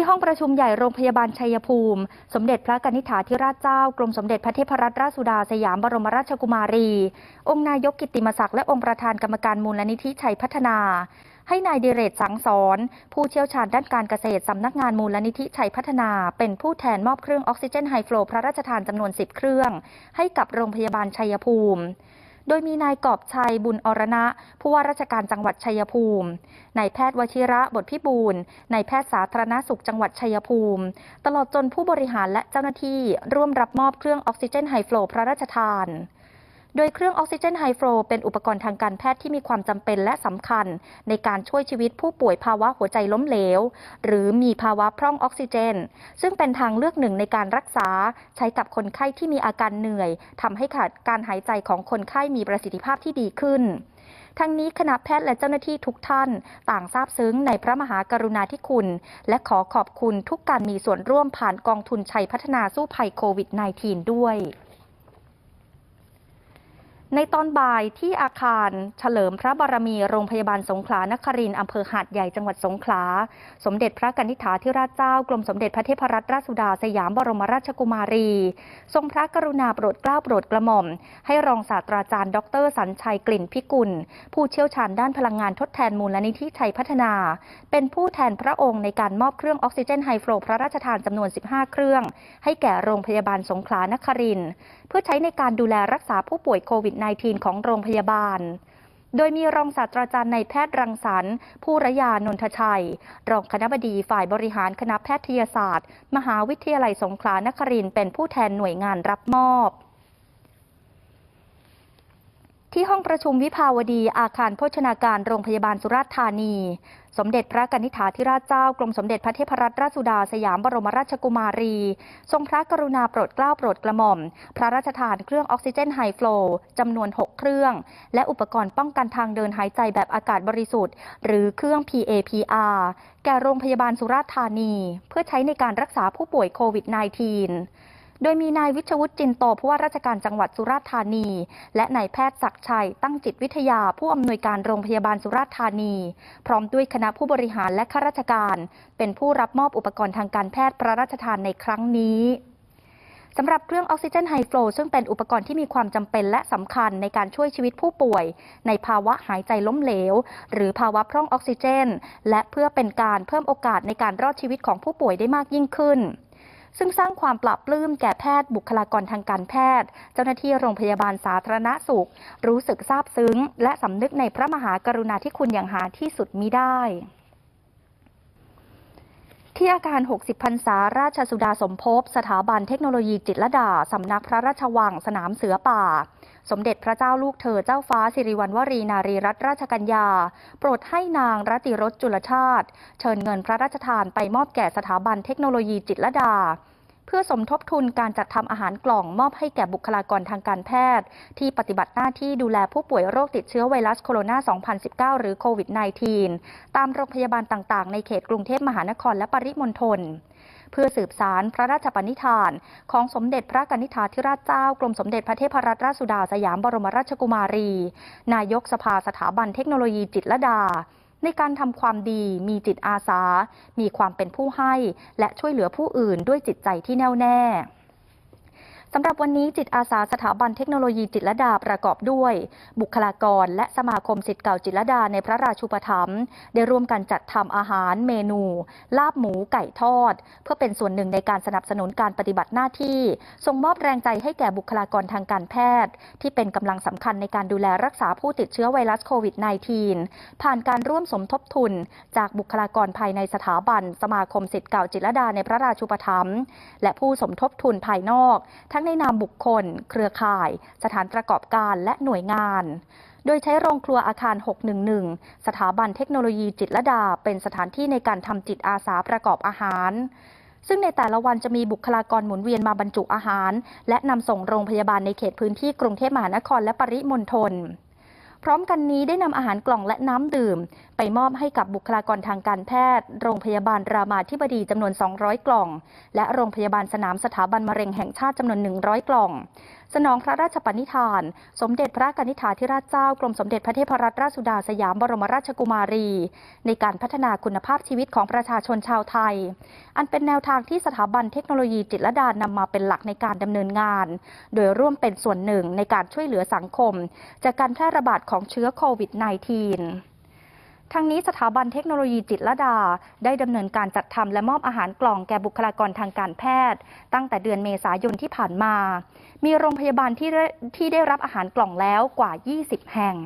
ที่ห้องประชุมใหญ่โรงพยาบาลชัยภูมิ สมเด็จพระกนิษฐาธิราชเจ้ากรมสมเด็จพระเทพรัตนราชสุดาสยามบรมราชกุมารี องค์นายกกิติมศักดิ์และองค์ประธานกรรมการมูลนิธิชัยพัฒนา ให้นายดิเรศสังสอนผู้เชี่ยวชาญด้านการเกษตรสำนักงานมูลนิธิชัยพัฒนา เป็นผู้แทนมอบเครื่องออกซิเจนไฮฟลูพระราชทานจำนวน 10 เครื่อง ให้กับโรงพยาบาลชัยภูมิ โดยมีนายกอบชัยบุญอรณะ ผู้ว่าราชการจังหวัดชัยภูมิ นายแพทย์วชิระบทพิบูลนายแพทย์สาธารณสุขจังหวัดชัยภูมิ ตลอดจนผู้บริหารและเจ้าหน้าที่ร่วมรับมอบเครื่องออกซิเจนไฮฟลูพระราชทาน โดยเครื่องออกซิเจนไฮฟลูเป็นอุปกรณ์ทางการแพทย์ที่มีความจำเป็นและสำคัญ ในการช่วยชีวิตผู้ป่วยภาวะหัวใจล้มเหลว หรือมีภาวะพร่องออกซิเจน ซึ่งเป็นทางเลือกหนึ่งในการรักษา ใช้กับคนไข้ที่มีอาการเหนื่อยทำให้ขาดการหายใจของคนไข้มีประสิทธิภาพที่ดีขึ้นทั้งนี้คณะแพทย์และเจ้าหน้าที่ทุกท่าน ต่างซาบซึ้งในพระมหากรุณาธิคุณ และขอขอบคุณทุกการมีส่วนร่วมผ่านกองทุนชัยพัฒนาสู้ภัยโควิด -19 ด้วย ในตอนบ่ายที่อาคารเฉลิมพระบารมีโรงพยาบาลสงขลานครินทร์อำเภอหาดใหญ่จังหวัดสงขลา สมเด็จพระกนิษฐาธิราชเจ้ากรมสมเด็จพระเทพรัตนราชสุดาสยามบรมราชกุมารี ทรงพระกรุณาโปรดเกล้าโปรดกระหม่อม ให้รองศาสตราจารย์ ดรสัญชัยกลิ่นพิกุล ผู้เชี่ยวชาญด้านพลังงานทดแทนมูลนิธิชัยพัฒนา เป็นผู้แทนพระองค์ในการมอบเครื่องออกซิเจนไฮฟลูพระราชทานจำนวน 15 เครื่อง ให้แก่โรงพยาบาลสงขลานครินทร์เพื่อใช้ในการดูแลรักษาผู้ป่วยโควิด -19 ของโรงพยาบาล โดยมีรองศาสตราจารย์ในแพทย์รังสรรค์ผู้ระยานนทชัย รองคณบดีฝ่ายบริหารคณะแพทยศาสตร์ มหาวิทยาลัยสงขลานครินทร์เป็นผู้แทนหน่วยงานรับมอบ ที่ห้องประชุมวิภาวดีอาคารโภชนาการโรงพยาบาลสุราษฎร์ธานี สมเด็จพระกนิษฐาธิราชเจ้ากรมสมเด็จพระเทพรัตนราชสุดาสยามบรมราชกุมารี ทรงพระกรุณาโปรดเกล้าโปรดกระหม่อม พระราชทานเครื่องออกซิเจนไฮฟลูจำนวน 6 เครื่อง และอุปกรณ์ป้องกันทางเดินหายใจแบบอากาศบริสุทธิ์ หรือเครื่อง PAPR แก่โรงพยาบาลสุราษฎร์ธานี เพื่อใช้ในการรักษาผู้ป่วยโควิด -19 โดยมีนายวิชวุฒิจินโตผู้ว่าราชการจังหวัดสุราษฎร์ธานี และนายแพทย์ศักชัย ตั้งจิตวิทยาผู้อำนวยการโรงพยาบาลสุราษฎร์ธานี พร้อมด้วยคณะผู้บริหารและข้าราชการ เป็นผู้รับมอบอุปกรณ์ทางการแพทย์พระราชทานในครั้งนี้สำหรับเครื่องออกซิเจนไฮฟลูซึ่งเป็นอุปกรณ์ที่มีความจำเป็นและสำคัญในการช่วยชีวิตผู้ป่วย ในภาวะหายใจล้มเหลว หรือภาวะพร่องออกซิเจน และเพื่อเป็นการเพิ่มโอกาสในการรอดชีวิตของผู้ป่วยได้มากยิ่งขึ้น ซึ่งสร้างความปรับปลื้มแก่แพทย์บุคลากรทางการแพทย์ เจ้าหน้าที่โรงพยาบาลสาธารณสุข รู้สึกซาบซึ้ง และสำนึกในพระมหากรุณาธิคุณอย่างหาที่สุดมิได้ที่อาคาร 60 พรรษา ราชสุดาสมภพ สถาบันเทคโนโลยีจิตรลดา สำนักพระราชวัง สนามเสือป่า สมเด็จพระเจ้าลูกเธอเจ้าฟ้าสิริวัณวรีนารีรัตนราชกัญญา โปรดให้นางรัติรสจุลชาติ เชิญเงินพระราชทานไปมอบแก่สถาบันเทคโนโลยีจิตรดา เพื่อสมทบทุนการจัดทำอาหารกล่องมอบให้แก่บุคลากรทางการแพทย์ ที่ปฏิบัติหน้าที่ดูแลผู้ป่วยโรคติดเชื้อไวรัสโคโรนา 2019 หรือโควิด -19 ตามโรงพยาบาลต่างๆ ในเขตกรุงเทพมหานครและปริมณฑล เพื่อสืบสารพระราชปณิธาน ของสมเด็จพระกนิษฐาธิราชเจ้ากรมสมเด็จพระเทพรัตนราชสุดาสยามบรมราชกุมารี นายกสภาสถาบันเทคโนโลยีจิตรลดา ในการทำความดีมีจิตอาสา มีความเป็นผู้ให้ และช่วยเหลือผู้อื่นด้วยจิตใจที่แน่วแน่ สำหรับวันนี้จิตอาสาสถาบันเทคโนโลยีจิตรดาประกอบด้วย บุคลากร และสมาคมสิทธิ์เก่าจิตรดาในพระราชูปถัมภ์ได้ร่วมกันจัดทำอาหารเมนู ลาบหมูไก่ทอด เพื่อเป็นส่วนหนึ่งในการสนับสนุนการปฏิบัติหน้าที่ ส่งมอบแรงใจให้แก่บุคลากรทางการแพทย์ ที่เป็นกำลังสำคัญในการดูแลรักษาผู้ติดเชื้อไวรัสโควิด -19 ผ่านการร่วมสมทบทุน จากบุคลากรภายในสถาบัน สมาคมสิทธิ์เก่าจิตรดาในพระราชูปถัมภ์และผู้สมทบทุนภายนอกทงในนามบุคคล เครือข่าย สถานประกอบการและหน่วยงาน โดยใช้โรงครัวอาคาร 611 สถาบันเทคโนโลยีจิตรลดา เป็นสถานที่ในการทำจิตอาสาประกอบอาหาร ซึ่งในแต่ละวันจะมีบุคลากรหมุนเวียนมาบรรจุอาหาร และนำส่งโรงพยาบาลในเขตพื้นที่กรุงเทพมหานครและปริมณฑล พร้อมกันนี้ได้นำอาหารกล่องและน้ำดื่ม ไปมอบให้กับบุคลากรทางการแพทย์ โรงพยาบาลรามาธิบดีจำนวน 200 กล่อง และโรงพยาบาลสนามสถาบันมะเร็งแห่งชาติจำนวน 100 กล่อง สนองพระราชปณิธาน สมเด็จพระกนิษฐาธิราชเจ้ากรมสมเด็จพระเทพรัตนราชสุดาสยามบรมราชกุมารี ในการพัฒนาคุณภาพชีวิตของประชาชนชาวไทย อันเป็นแนวทางที่สถาบันเทคโนโลยีจิตรดานำมาเป็นหลักในการดำเนินงาน โดยร่วมเป็นส่วนหนึ่งในการช่วยเหลือสังคม จากการแพร่ระบาดของเชื้อโควิด -19 ทั้งนี้สถาบันเทคโนโลยีจิตรดา ได้ดำเนินการจัดทำและมอบอาหารกล่องแก่บุคลากรทางการแพทย์ ตั้งแต่เดือนเมษายนที่ผ่านมา มีโรงพยาบาลที่ที่ได้รับอาหารกล่องแล้วกว่า 20 แห่ง